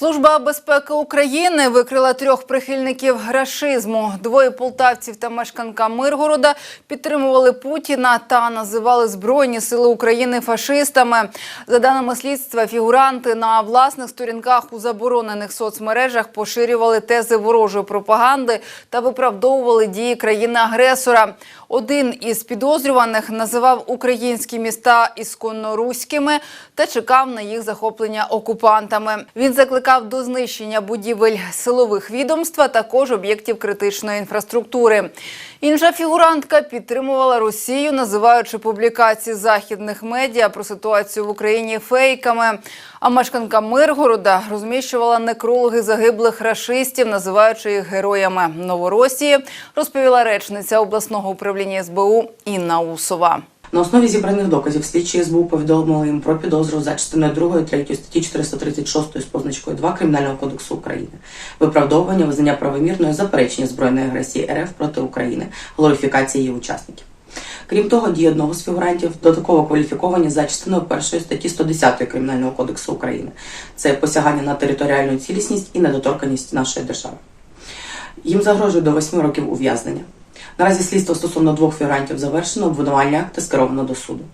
Служба безпеки України викрила трьох прихильників грашизму. Двоє полтавців та мешканка Миргорода підтримували Путіна та називали Збройні сили України фашистами. За даними слідства, фігуранти на власних сторінках у заборонених соцмережах поширювали тези ворожої пропаганди та виправдовували дії країни-агресора. Один із підозрюваних називав українські міста ісконноруськими та чекав на їх захоплення окупантами. Він закликав до знищення будівель силових відомств, а також об'єктів критичної інфраструктури. Інша фігурантка підтримувала Росію, називаючи публікації західних медіа про ситуацію в Україні фейками. А мешканка Миргорода розміщувала некрологи загиблих рашистів, називаючи їх героями Новоросії, розповіла речниця обласного управління СБУ Інна Усова. На основі зібраних доказів слідчі СБУ повідомили їм про підозру за частиною 2 3 статті 436 з позначкою 2 Кримінального кодексу України, виправдовування визнання правомірної заперечення збройної агресії РФ проти України, глорифікації її учасників. Крім того, дії одного з фігурантів додатково кваліфіковані за частиною 1 статті 110 Кримінального кодексу України. Це посягання на територіальну цілісність і недоторканність нашої держави. Їм загрожує до 8 років ув'язнення. Наразі слідство стосовно двох фігурантів завершено, обвинувальні акти скеровано до суду.